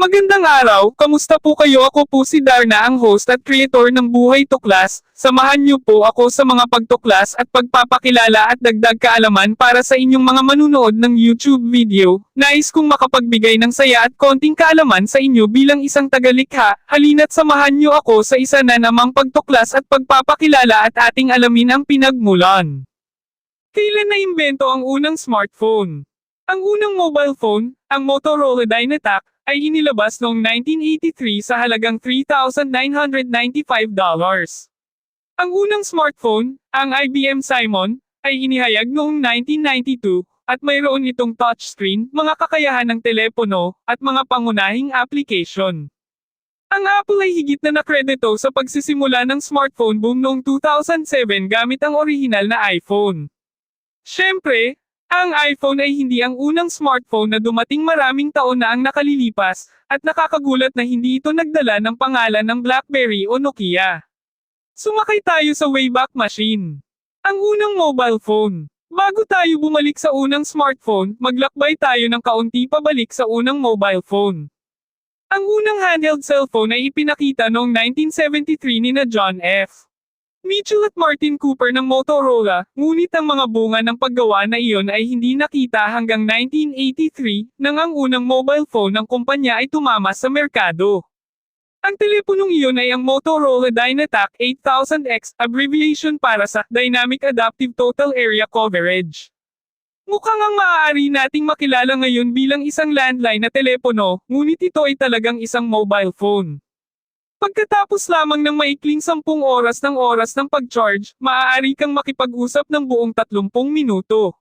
Magandang araw, kamusta po kayo? Ako po si Darna ang host at creator ng Buhay Tuklas. Samahan niyo po ako sa mga pagtuklas at pagpapakilala at dagdag kaalaman para sa inyong mga manunood ng YouTube video. Nais kong makapagbigay ng saya at konting kaalaman sa inyo bilang isang tagalikha. Halina't samahan niyo ako sa isa na namang pagtuklas at pagpapakilala at ating alamin ang pinagmulan. Kailan na-imbento ang unang smartphone? Ang unang mobile phone, ang Motorola Dynatac, ay inilabas noong 1983 sa halagang $3,995. Ang unang smartphone, ang IBM Simon, ay inihayag noong 1992, at mayroon itong touchscreen, mga kakayahan ng telepono, at mga pangunahing application. Ang Apple ay higit na nakredito sa pagsisimula ng smartphone boom noong 2007 gamit ang orihinal na iPhone. Siyempre, ang iPhone ay hindi ang unang smartphone na dumating maraming taon na ang nakalilipas, at nakakagulat na hindi ito nagdala ng pangalan ng BlackBerry o Nokia. Sumakay tayo sa Wayback Machine. Ang unang mobile phone. Bago tayo bumalik sa unang smartphone, maglakbay tayo ng kaunti pabalik sa unang mobile phone. Ang unang handheld cellphone ay ipinakita noong 1973 ni na John F. Mitchell at Martin Cooper ng Motorola, ngunit ang mga bunga ng paggawa na iyon ay hindi nakita hanggang 1983, nang ang unang mobile phone ng kumpanya ay tumama sa merkado. Ang teleponong iyon ay ang Motorola Dynatac 8000X, abbreviation para sa Dynamic Adaptive Total Area Coverage. Mukhang ang maaari nating makilala ngayon bilang isang landline na telepono, ngunit ito ay talagang isang mobile phone. Pagkatapos lamang ng maikling 10 oras ng oras ng pag-charge, maaari kang makipag-usap ng buong 30 minuto.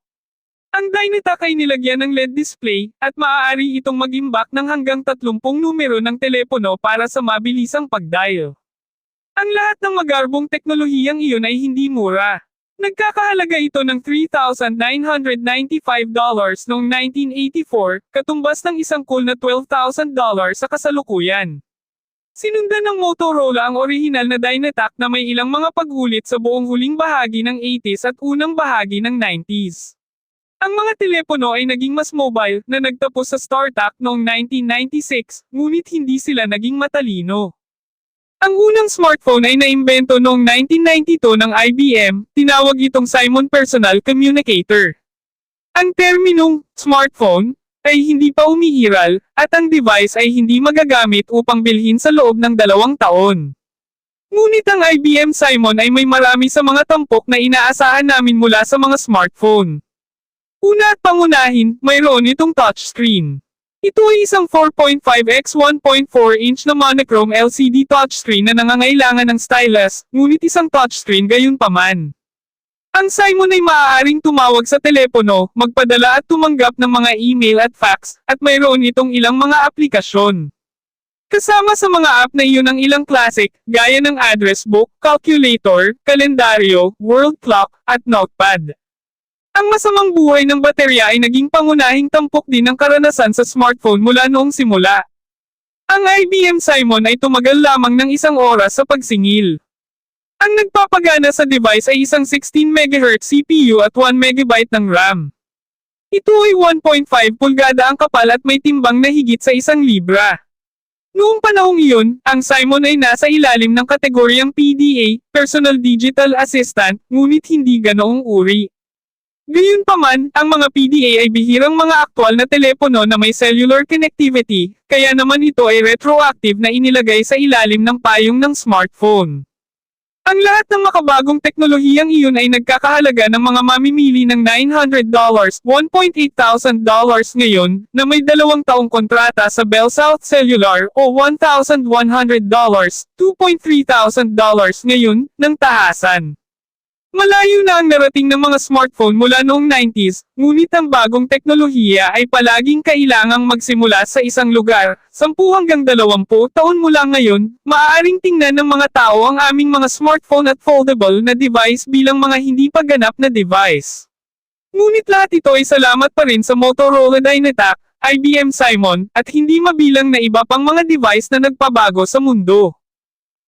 Ang Dynatac ay nilagyan ng LED display, at maaari itong mag-imbak ng hanggang 30 numero ng telepono para sa mabilisang pag-dial. Ang lahat ng magarbong teknolohiyang iyon ay hindi mura. Nagkakahalaga ito ng $3,995 noong 1984, katumbas ng isang cool na $12,000 sa kasalukuyan. Sinundan ng Motorola ang orihinal na Dynatac na may ilang mga pag-ulit sa buong huling bahagi ng 80s at unang bahagi ng 90s. Ang mga telepono ay naging mas mobile na nagtapos sa StarTAC noong 1996, ngunit hindi sila naging matalino. Ang unang smartphone ay naimbento noong 1992 ng IBM, tinawag itong Simon Personal Communicator. Ang terminong smartphone ay hindi pa umiiral, at ang device ay hindi magagamit upang bilhin sa loob ng dalawang taon. Ngunit ang IBM Simon ay may marami sa mga tampok na inaasahan namin mula sa mga smartphone. Una at pangunahin, mayroon itong touchscreen. Ito ay isang 4.5x 1.4 inch na monochrome LCD touchscreen na nangangailangan ng stylus, ngunit isang touchscreen gayon paman. Ang Simon ay maaaring tumawag sa telepono, magpadala at tumanggap ng mga email at fax, at mayroon itong ilang mga aplikasyon. Kasama sa mga app na iyon ang ilang classic, gaya ng address book, calculator, kalendaryo, world clock, at notepad. Ang masamang buhay ng baterya ay naging pangunahing tampok din ng karanasan sa smartphone mula noong simula. Ang IBM Simon ay tumagal lamang ng isang oras sa pagsingil. Ang nagpapagana sa device ay isang 16 MHz CPU at 1 MB ng RAM. Ito ay 1.5 pulgada ang kapal at may timbang na higit sa isang libra. Noong panahong iyon, ang Simon ay nasa ilalim ng kategoryang PDA, Personal Digital Assistant, ngunit hindi ganoong uri. Gayunpaman, ang mga PDA ay bihirang mga aktwal na telepono na may cellular connectivity, kaya naman ito ay retroactive na inilagay sa ilalim ng payong ng smartphone. Ang lahat ng makabagong teknolohiyang iyon ay nagkakahalaga ng mga mamimili ng $900, $1.8 thousand dollars ngayon, na may dalawang taong kontrata sa Bell South Cellular o $1,100, $2.3 thousand dollars ngayon, ng tahasan. Malayo na ang narating ng mga smartphone mula noong 90s, ngunit ang bagong teknolohiya ay palaging kailangang magsimula sa isang lugar. 10 hanggang 20 taon mula ngayon, maaaring tingnan ng mga tao ang aming mga smartphone at foldable na device bilang mga hindi pa ganap na device. Ngunit lahat ito ay salamat pa rin sa Motorola Dynatac, IBM Simon, at hindi mabilang na iba pang mga device na nagpabago sa mundo.